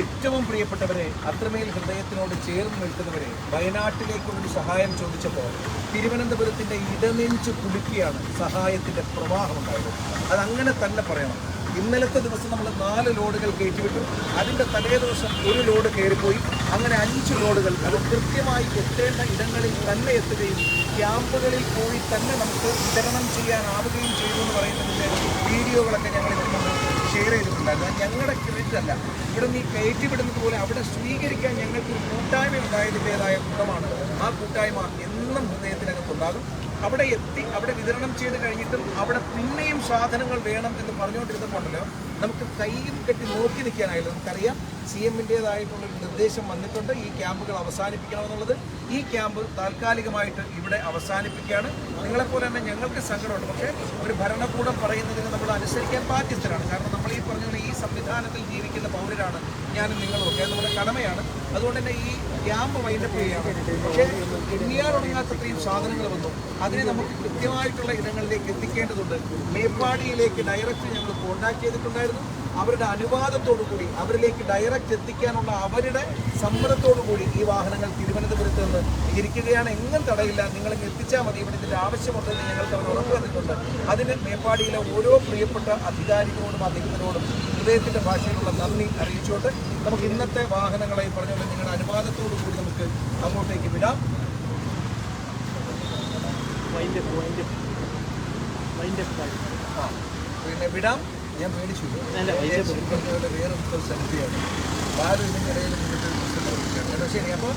ഏറ്റവും പ്രിയപ്പെട്ടവരെ അത്രമേൽ ഹൃദയത്തിനോട് ചേർന്ന് നിൽക്കുന്നവരെ വയനാട്ടിലേക്കുള്ളൊരു സഹായം ചോദിച്ചപ്പോൾ തിരുവനന്തപുരത്തിന്റെ ഇടനെഞ്ച് കുലുക്കിയാണ് സഹായത്തിന്റെ പ്രവാഹമുണ്ടായത്. അതങ്ങനെ തന്നെ പറയണം. ഇന്നലത്തെ ദിവസം നമ്മൾ നാല് ലോഡുകൾ കയറ്റിവിട്ടു. അതിന്റെ തലേ ദിവസം ഒരു ലോഡ് കയറിപ്പോയി. അങ്ങനെ അഞ്ച് ലോഡുകൾ അത് കൃത്യമായി എത്തേണ്ട ഇടങ്ങളിൽ തന്നെ എത്തുകയും ക്യാമ്പുകളിൽ പോയി തന്നെ നമുക്ക് വിതരണം ചെയ്യാനാവുകയും ചെയ്തു എന്ന് പറയുന്നതിന്റെ വീഡിയോകളൊക്കെ ഞങ്ങൾ ഷെയർ ചെയ്തിട്ടുണ്ടായിരുന്നു. ഞങ്ങളുടെ ക്രെഡിറ്റ് അല്ല. ഇവിടെ നീ കയറ്റിവിടുന്നത് പോലെ അവിടെ സ്വീകരിക്കാൻ ഞങ്ങൾക്ക് ഒരു കൂട്ടായ്മ ഉണ്ടായതിന്റെതായ ഗുണമാണ് ആ കൂട്ടായ്മ എന്നും ഹൃദയത്തിനകത്തുണ്ടാകും അവിടെ എത്തി അവിടെ വിതരണം ചെയ്ത് കഴിഞ്ഞിട്ടും അവിടെ പിന്നെയും സാധനങ്ങൾ വേണം എന്ന് പറഞ്ഞുകൊണ്ടിരുന്നപ്പോണ്ടല്ലോ നമുക്ക് കൈയും കെട്ടി നോക്കി നിൽക്കാനായില്ല നമുക്കറിയാം സി എമ്മിന്റേതായിട്ടുള്ളൊരു നിർദ്ദേശം വന്നിട്ടുണ്ട്. ഈ ക്യാമ്പുകൾ അവസാനിപ്പിക്കണമെന്നുള്ളത് ഈ ക്യാമ്പ് താൽക്കാലികമായിട്ട് ഇവിടെ അവസാനിപ്പിക്കുകയാണ്. നിങ്ങളെപ്പോലെ തന്നെ ഞങ്ങൾക്ക് സങ്കടമുണ്ട്. പക്ഷേ ഒരു ഭരണകൂടം പറയുന്നതിന് നമ്മൾ അനുസരിക്കാൻ ബാധ്യസ്ഥരാണ്. കാരണം നമ്മൾ ഈ പറഞ്ഞ ഈ സംവിധാനത്തിൽ ജീവിക്കുന്ന പൗരരാണ് ഞാനും നിങ്ങളും ഒക്കെ. നമ്മുടെ കടമയാണ്. അതുകൊണ്ട് തന്നെ ഈ ക്യാമ്പ് വൈൻഡപ്പ് ചെയ്യുകയാണ്. പക്ഷേ എണ്ണിയാലൊടുങ്ങാത്തത്രയും സാധനങ്ങൾ വന്നു. അതിനെ നമുക്ക് കൃത്യമായിട്ടുള്ള ഇടങ്ങളിലേക്ക് എത്തിക്കേണ്ടതുണ്ട്. മേപ്പാടിയിലേക്ക് ഡയറക്റ്റ് ഞങ്ങൾ കോണ്ടാക്ട് ചെയ്തിട്ടുണ്ടായിരുന്നു. അവരുടെ അനുവാദത്തോടു കൂടി അവരിലേക്ക് ഡയറക്റ്റ് എത്തിക്കാനുള്ള അവരുടെ സമ്മതത്തോടു കൂടി ഈ വാഹനങ്ങൾ തിരുവനന്തപുരത്ത് നിന്ന് ഇരിക്കുകയാണ്. എങ്ങും തടയില്ല. നിങ്ങൾക്ക് എത്തിച്ചാൽ മതി. ഇവിടെ ഇതിന്റെ ആവശ്യമുണ്ടെന്ന് ഞങ്ങൾക്ക് അവർ ഉറപ്പ് തന്നിട്ടുണ്ട്. അതിന് മേപ്പാടിയിലെ ഓരോ പ്രിയപ്പെട്ട അധികാരികളോടും അധികൃതരോടും ഹൃദയത്തിന്റെ ഭാഷയിലുള്ള നന്ദി അറിയിച്ചുകൊണ്ട് നമുക്ക് ഇന്നത്തെ വാഹനങ്ങളെ പറഞ്ഞുകൊണ്ട് പറഞ്ഞ നിങ്ങളുടെ അനുവാദത്തോടു കൂടി നമുക്ക് അങ്ങോട്ടേക്ക് വിടാം. ആ പിന്നെ വിടാം. ഞാൻ മേടിച്ചു. വേറെ ആരും ഇതിന്റെ ഇടയിൽ ഉണ്ടാക്കില്ല. കേട്ടോ ശരി അപ്പോൾ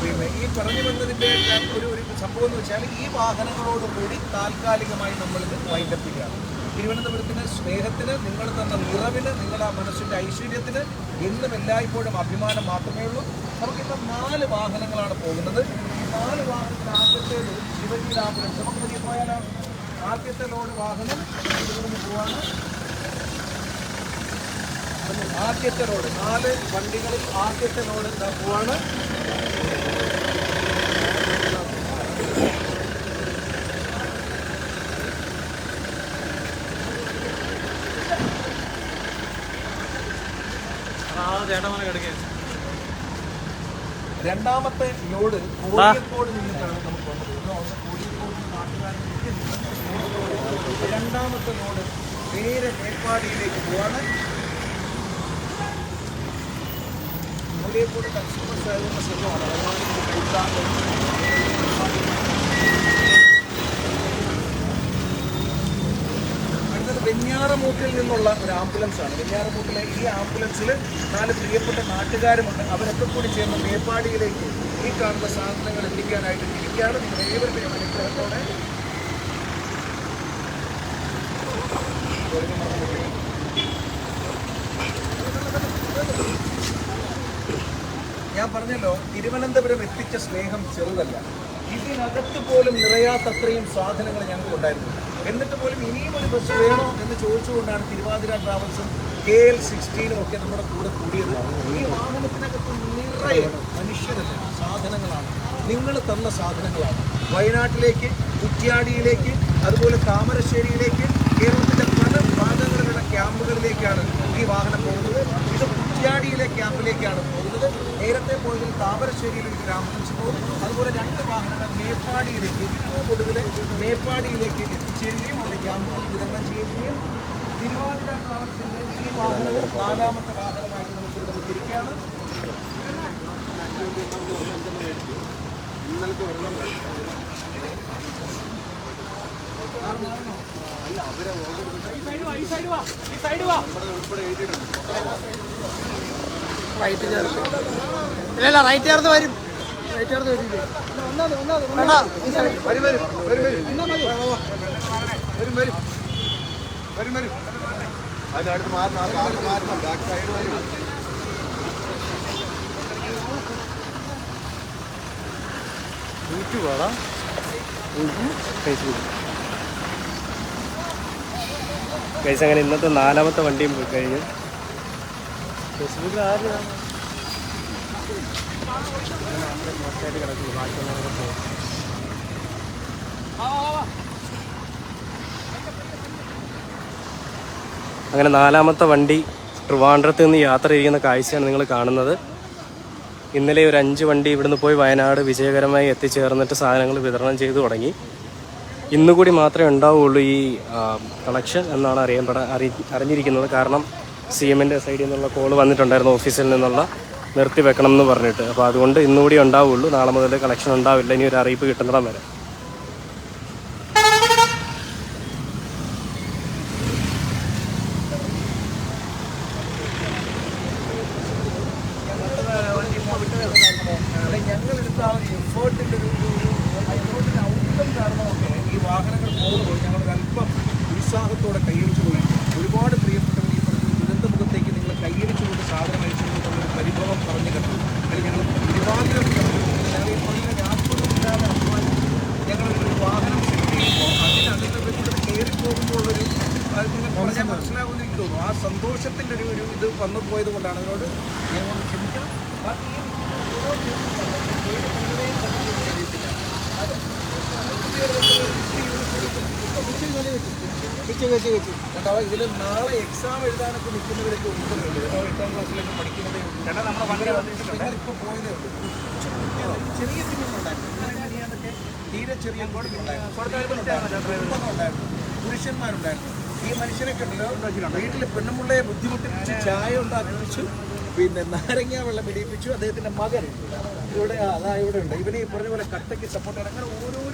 പിന്നെ ഈ പറഞ്ഞു വന്നതിന്റെ ഒരു ഒരു സംഭവം എന്ന് വെച്ചാൽ ഈ വാഹനങ്ങളോട് കൂടി താൽക്കാലികമായി നമ്മളിത് ഇത് ചെയ്യുകയാണ്. തിരുവനന്തപുരത്തിന് സ്നേഹത്തിന് നിങ്ങൾ തന്ന നിറവിന് നിങ്ങളുടെ ആ മനസ്സിന്റെ ഐശ്വര്യത്തിന് എന്നും എല്ലായ്പ്പോഴും അഭിമാനം മാത്രമേ ഉള്ളൂ. നമുക്കിപ്പം നാല് വാഹനങ്ങളാണ് പോകുന്നത്. ഈ നാല് വാഹനത്തിൽ ആദ്യത്തേത് ശിവജി ആംബുലൻസ്. നമുക്ക് പോയാലോ? ആദ്യത്തെ ലോഡ് വാഹനം പോവാണ്. ആദ്യത്തെ റോഡ് നാല് വണ്ടികളിൽ ആദ്യത്തെ റോഡ് പോവാണ്? രണ്ടാമത്തെ ലോഡ് കോഴിക്കോട് നിന്നിട്ടാണ് നമുക്ക് വന്നത്. കോഴിക്കോട് രണ്ടാമത്തെ ലോഡ് നേരെ മേപ്പാടിയിലേക്ക് പോവാണ്. കോഴിക്കോട് കൺസ്യൂമർ സഹകരണ സംഘമാണ് അടുത്തത് വെഞ്ഞാറമൂട്ടിൽ നിന്നുള്ള ഒരു ആംബുലൻസ് ആണ്. വെഞ്ഞാറമൂട്ടിലെ ഈ ആംബുലൻസിൽ നാല് പ്രിയപ്പെട്ട നാട്ടുകാരുമുണ്ട്. അവരൊക്കെ കൂടി ചേർന്ന് മേപ്പാടിയിലേക്ക് ഈ കാണുന്ന സാധനങ്ങൾ എത്തിക്കാനായിട്ട് ഇരിക്കുകയാണ്. നിങ്ങൾ ഏവരുടെയും അനുഗ്രഹത്തോടെ ഞാൻ പറഞ്ഞല്ലോ തിരുവനന്തപുരം എത്തിച്ച സ്നേഹം ചെറുതല്ല. ഇതിനകത്ത് പോലും നിറയാത്തത്രയും സാധനങ്ങൾ ഞങ്ങൾക്ക് ഉണ്ടായിരുന്നു. എന്നിട്ട് പോലും ഇനിയും ഒരു ബസ് വേണോ എന്ന് ചോദിച്ചുകൊണ്ടാണ് തിരുവാതിര ട്രാവൽസും കെ എൽ സിക്സ്റ്റീനും ഒക്കെ നമ്മുടെ കൂടെ കൂടിയത്. ഈ വാഹനത്തിനകത്ത് നിറയെ മനുഷ്യരല്ല സാധനങ്ങളാണ്. നിങ്ങൾ തന്ന സാധനങ്ങളാണ്. വയനാട്ടിലേക്ക് കുറ്റ്യാടിയിലേക്ക് അതുപോലെ താമരശ്ശേരിയിലേക്ക് കേരളത്തിന്റെ പല ഭാഗങ്ങളിലുള്ള ക്യാമ്പുകളിലേക്കാണ് ഈ വാഹനം പോകുന്നത്. ഇത് കുറ്റ്യാടിയിലെ ക്യാമ്പിലേക്കാണ് പോകുന്നത്. നേരത്തെ പോയതിൽ താമരശ്ശേരിയിൽ ഒരു ഗ്രാമത്തിൽ അതുപോലെ രണ്ട് വാഹനങ്ങൾ മേപ്പാടിയിലേക്ക് ഏറ്റവും ഒടുവിൽ മേപ്പാടിയിലേക്ക് എത്തിച്ചേരുകയും അവിടെ ക്യാമ്പുകൾ വിതരണം ചെയ്യുകയും തിരുവാതിര കാലത്തിന്റെ ഈ വാഹനവും നാലാമത്തെ വാഹനമായിട്ട് നമുക്ക് ഇവിടെ തിരിക്കുകയാണ് റൈറ്റ് ചേർത്ത് ഇല്ല ഇല്ല റൈറ്റ് ചേർത്ത് വരും. റൈറ്റ് ചേർത്ത് വരും. വരും വരും വരും വരും. വരും വരും. വരും വരും. അതിനടുത്ത് മാറണം ആ മാറണം. ബാക്ക് സൈഡ് വരും. യൂട്യൂബാടാ ഫേസ്ബുക്ക് ഗൈസ് അങ്ങനെ ഇന്നത്തെ നാലാമത്തെ വണ്ടിയും പോയി കഴിഞ്ഞു. അങ്ങനെ നാലാമത്തെ വണ്ടി ട്രിവാൻഡ്രത്ത് നിന്ന് യാത്ര ചെയ്യുന്ന കാഴ്ചയാണ് നിങ്ങൾ കാണുന്നത്. ഇന്നലെ ഒരു അഞ്ച് വണ്ടി ഇവിടുന്ന് പോയി വയനാട് വിജയകരമായി എത്തിച്ചേർന്നിട്ട് സാധനങ്ങൾ വിതരണം ചെയ്തു തുടങ്ങി. ഇന്നുകൂടി മാത്രമേ ഉണ്ടാവുകയുള്ളൂ ഈ കളക്ഷൻ എന്നാണ് അറിയപ്പെടാ അറി അറിഞ്ഞിരിക്കുന്നത്. കാരണം സി എമ്മിന്റെ സൈഡിൽ നിന്നുള്ള കോൾ വന്നിട്ടുണ്ടായിരുന്നു ഓഫീസിൽ നിന്നുള്ള. നിർത്തി വെക്കണം എന്ന് പറഞ്ഞിട്ട്. അപ്പോൾ അതുകൊണ്ട് ഇന്നുകൂടി ഉണ്ടാവുള്ളൂ. നാളെ മുതൽ കളക്ഷൻ ഉണ്ടാവില്ല. ഇനി ഒരു അറിയിപ്പ് കിട്ടുന്നിടം വരെ ഞങ്ങൾ എടുത്ത ആ ഒരു എഫേർട്ടിന്റെ ഒരു എഫേർട്ടിന്റെ ഔട്ട്കം കാരണമൊക്കെ ഈ വാഹനങ്ങൾ പോകുമ്പോൾ ഞങ്ങൾ അല്പം ഉത്സാഹത്തോടെ കൈയടിച്ചു പോയി ഒരുപാട് പ്രിയപ്പെട്ടവർ ഈ പറഞ്ഞ ദുരന്ത മുഖത്തേക്ക് നിങ്ങൾ കൈയടിച്ചുകൊണ്ട് സാധനം അയച്ചു എന്നുള്ളൊരു പരിഭവം പറഞ്ഞു കേട്ടു അല്ലെങ്കിൽ ഞങ്ങൾ ഒരുപാട് ഞങ്ങൾ ഈ പറഞ്ഞ രാത്രിയില്ലാതെ അധ്വാനിച്ചു ഞങ്ങൾ ഒരു വാഹനം സെറ്റ് ചെയ്യുമ്പോൾ അതിനകത്ത് കയറി പോകുമ്പോഴൊരു അത് നിങ്ങൾക്ക് പറഞ്ഞാൽ മനസ്സിലാകുമെന്ന് എനിക്ക് തോന്നുന്നു ആ സന്തോഷത്തിന്റെ ഒരു ഒരു ഇത് വന്നു പോയത് കൊണ്ടാണ് അതിനോട് ഞങ്ങൾ ക്ഷമിക്കണം ബാക്കി ഈ വെച്ച് വെച്ച് വെച്ച് കേട്ടോ ഇതിൽ നാളെ എക്സാം എഴുതാനൊക്കെ നിൽക്കുന്നവരൊക്കെ ഉണ്ടല്ലോ കേട്ടോ എട്ടാം ക്ലാസ്സിലൊക്കെ പഠിക്കുന്നതേ ഉള്ളൂ നിങ്ങളിപ്പോൾ പോയതേ ഉള്ളൂ. ചെറിയ തീരെ ചെറിയ കുഞ്ഞുങ്ങളുണ്ടായിരുന്നു പുരുഷന്മാരുണ്ടായിരുന്നു. ഈ മനുഷ്യനൊക്കെ ഉണ്ടല്ലോ. വീട്ടിൽ പെണ്ണുമുള്ളയെ ബുദ്ധിമുട്ടിച്ച് ചായ ഉണ്ടാക്കിപ്പിച്ചു. പിന്നെ നാരങ്ങ വെള്ളം പിടിപ്പിച്ചു. അദ്ദേഹത്തിന്റെ മകൻ ഇവിടെ അതാ ഇവിടെ ഉണ്ട്. ഇവനെ ഈ പറഞ്ഞ പോലെ കട്ടയ്ക്ക് സപ്പോർട്ട് അങ്ങനെ ഓരോരുത്തരെയും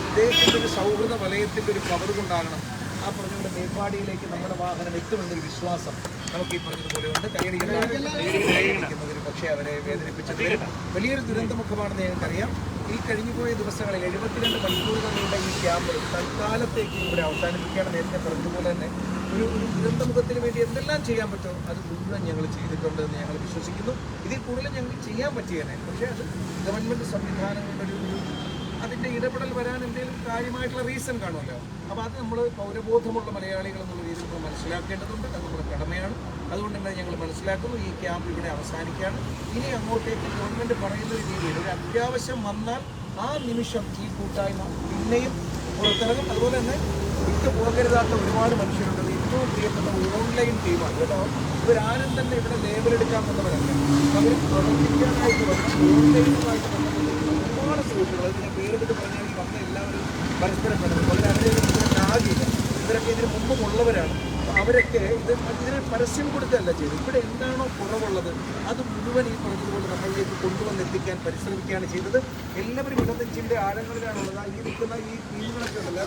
ഇദ്ദേഹത്തിന്റെ ഒരു സൗഹൃദ വലയത്തിന്റെ ഒരു കവർ കൊണ്ടാകണം. ആ പറഞ്ഞുകൊണ്ട് മേപ്പാടിയിലേക്ക് നമ്മുടെ വാഹനം എത്തുമെന്നൊരു വിശ്വാസം നമുക്ക് ഈ പറഞ്ഞതുപോലെ ഉണ്ട്. കൈയടിക്കുന്നവർ പക്ഷേ അവരെ വേദനിപ്പിച്ചത് വലിയൊരു ദുരന്തമുഖമാണെന്ന് ഞങ്ങൾക്കറിയാം ഈ കഴിഞ്ഞുപോയ ദിവസങ്ങളിൽ എഴുപത്തിരണ്ട് മണിക്കൂർ തമ്മിലുള്ള ഈ ക്യാമ്പ് തൽക്കാലത്തേക്ക് ഇവിടെ അവസാനിപ്പിക്കുകയാണ് നേരത്തെ പറഞ്ഞതുപോലെ തന്നെ ഒരു ഒരു ദുരന്തമുഖത്തിന് വേണ്ടി എന്തെല്ലാം ചെയ്യാൻ പറ്റുമോ അത് മുഴുവൻ ഞങ്ങൾ ചെയ്തിട്ടുണ്ട് എന്ന് ഞങ്ങൾ വിശ്വസിക്കുന്നു. ഇതിൽ കൂടുതൽ ഞങ്ങൾ ചെയ്യാൻ പറ്റിയേനെ പക്ഷേ അത് ഗവൺമെന്റ് സംവിധാനങ്ങളുടെ ഒരു അതിന്റെ ഇടപെടൽ വരാൻ എന്തെങ്കിലും കാര്യമായിട്ടുള്ള റീസൺ കാണുമല്ലോ? അപ്പോൾ അത് നമ്മൾ പൗരബോധമുള്ള മലയാളികൾ എന്നുള്ള രീതിയിൽ നമ്മൾ മനസ്സിലാക്കേണ്ടതുണ്ട്. അത് നമ്മുടെ കടമയാണ്. അതുകൊണ്ട് തന്നെ ഞങ്ങൾ മനസ്സിലാക്കുന്നു. ഈ ക്യാമ്പ് ഇവിടെ അവസാനിക്കുകയാണ്. ഇനി അങ്ങോട്ടേക്ക് ഗവൺമെന്റ് പറയുന്ന രീതിയിൽ ഒരു അത്യാവശ്യം വന്നാൽ ആ നിമിഷം ഈ കൂട്ടായ്മ പിന്നെയും പുറത്തിറങ്ങും. അതുപോലെ തന്നെ വിട്ടു പോകരുതാത്ത ഒരുപാട് മനുഷ്യരുണ്ട്. ഏറ്റവും പ്രിയപ്പെട്ട ഓൺലൈൻ ടീമാണ് കേട്ടോ? ഇവരാരും തന്നെ ഇവിടെ ലേബലെടുക്കാമെന്നവരല്ല അവർ പ്രവർത്തിക്കാനായിട്ട് ഓൺലൈനുമായിട്ട് സുഹൃത്തുക്കൾ പറഞ്ഞാൽ വന്ന എല്ലാവരും പരസ്പരം ബന്ധം വളരെ അതിനെ ആകില്ല ഇവരൊക്കെ ഇതിന് മുമ്പും ഉള്ളവരാണ്. അവരൊക്കെ ഇത് ഇതിന് പരസ്യം കൊടുത്തല്ല ചെയ്തത്. ഇവിടെ എന്താണോ കുറവുള്ളത് അത് മുഴുവൻ ഈ പറഞ്ഞതുപോലെ നമ്മളിലേക്ക് കൊണ്ടുവന്നെത്തിക്കാൻ പരിശ്രമിക്കുകയാണ് ചെയ്തത്. എല്ലാവരും ഇടനെഞ്ചിന്റെ ആഴങ്ങളിലാണുള്ളത്. ഈ നിൽക്കുന്ന ഈ ടീമുകളൊക്കെ ഉണ്ടല്ലോ.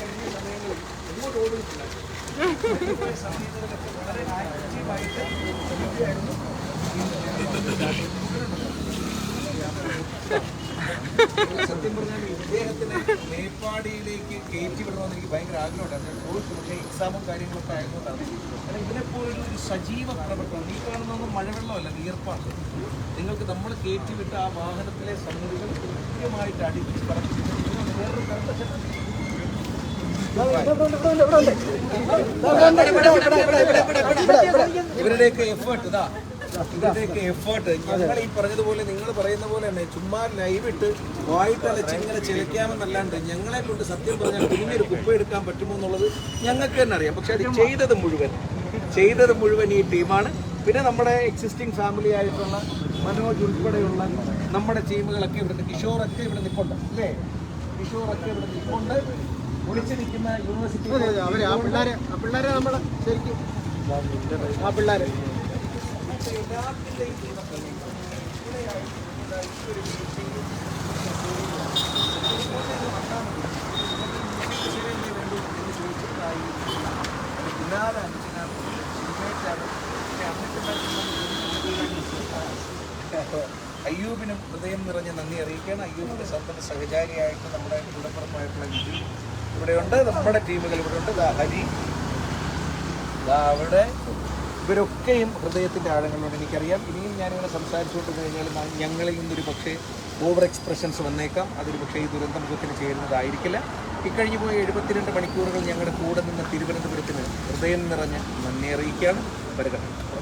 കഴിഞ്ഞ സമയങ്ങളിൽ എങ്ങോട്ട് ഓടുന്നില്ല സമയങ്ങളിലൊക്കെ വളരെ ആക്റ്റീവായിട്ട് ശ്രമിക്കുകയായിരുന്നു സത്യം പറഞ്ഞാൽ ഇദ്ദേഹത്തിനെ മേപ്പാടിയിലേക്ക് കയറ്റി വിടണമെന്ന് എനിക്ക് ഭയങ്കര ആഗ്രഹമുണ്ടായിരുന്നു കോഴ്സ് പക്ഷേ എക്സാമും കാര്യങ്ങളൊക്കെ ആയതുകൊണ്ടാണ് കാരണം ഇതിനെപ്പോലൊരു ഒരു സജീവ പ്രവർത്തനം ഈ കാണുന്നൊന്നും മഴവെള്ളമല്ല വിയർപ്പാണ് നിങ്ങൾക്ക് നമ്മൾ കയറ്റി വിട്ട ആ വാഹനത്തിലെ സംഗതികൾ കൃത്യമായിട്ട് അടിച്ച് പറഞ്ഞു വേറൊരു കറുത്ത ഇവരുടെയൊക്കെ എഫേർട്ട് ഇതാ ഇവരുടെയൊക്കെ എഫേർട്ട് ഞങ്ങൾ ഈ പറഞ്ഞതുപോലെ നിങ്ങൾ പറയുന്ന പോലെ തന്നെ ചുമ്മാ ലൈവ് ഇട്ട് വായിട്ട് അലച്ച് ഇങ്ങനെ ചിലക്കാമെന്നല്ലാണ്ട് ഞങ്ങളെ കൊണ്ട് സത്യം പറഞ്ഞാൽ കുഞ്ഞൊരു കുപ്പ എടുക്കാൻ പറ്റുമോ എന്നുള്ളത് ഞങ്ങൾക്ക് തന്നെ അറിയാം. പക്ഷെ അത് ചെയ്തത് മുഴുവൻ. ചെയ്തത് മുഴുവൻ ഈ ടീമാണ് പിന്നെ നമ്മുടെ എക്സിസ്റ്റിംഗ് ഫാമിലി ആയിട്ടുള്ള മനോജ് ഉൾപ്പെടെയുള്ള നമ്മുടെ ടീമുകളൊക്കെ ഇവിടെ കിഷോറൊക്കെ ഇവിടെ നിൽപ്പുണ്ട് അല്ലേ? കിഷോറൊക്കെ ഇവിടെ നിൽപ്പുണ്ട് ഒളിച്ചു നിൽക്കുന്ന യൂണിവേഴ്സിറ്റി ആ പിള്ളേരെ ആ പിള്ളേരെ നമ്മൾ ശരിക്കും ആ പിള്ളേരെ. അയ്യൂബിനും ഹൃദയം നിറഞ്ഞ നന്ദി അറിയിക്കുകയാണ്. അയ്യൂബിന്റെ സ്വന്തം സഹചാരിയായിട്ട് നമ്മുടെ കൂടപ്പുറപ്പായിട്ടുള്ള വിജി ഇവിടെയുണ്ട് നമ്മുടെ ടീമുകൾ ഇവിടെയുണ്ട് ദാ ഹരി. ദാ അവിടെ. ഇവരൊക്കെയും ഹൃദയത്തിന്റെ ആഴങ്ങളിലുണ്ട് എനിക്കറിയാം. ഇനിയും ഞാനിങ്ങനെ സംസാരിച്ചുകൊണ്ട് കഴിഞ്ഞാൽ ഞങ്ങളിൽ നിന്നൊരു പക്ഷേ ഓവർ എക്സ്പ്രഷൻസ് വന്നേക്കാം. അതൊരു പക്ഷേ ഈ ദുരന്തമുഖത്തിന് ചേരുന്നതായിരിക്കില്ല. ഇക്കഴിഞ്ഞു പോയ എഴുപത്തിരണ്ട് മണിക്കൂറുകൾ ഞങ്ങളുടെ കൂടെ നിന്ന തിരുവനന്തപുരത്തിന് ഹൃദയം നിറഞ്ഞ് നന്ദി അറിയിക്കുകയാണ്. വരകട്ടെ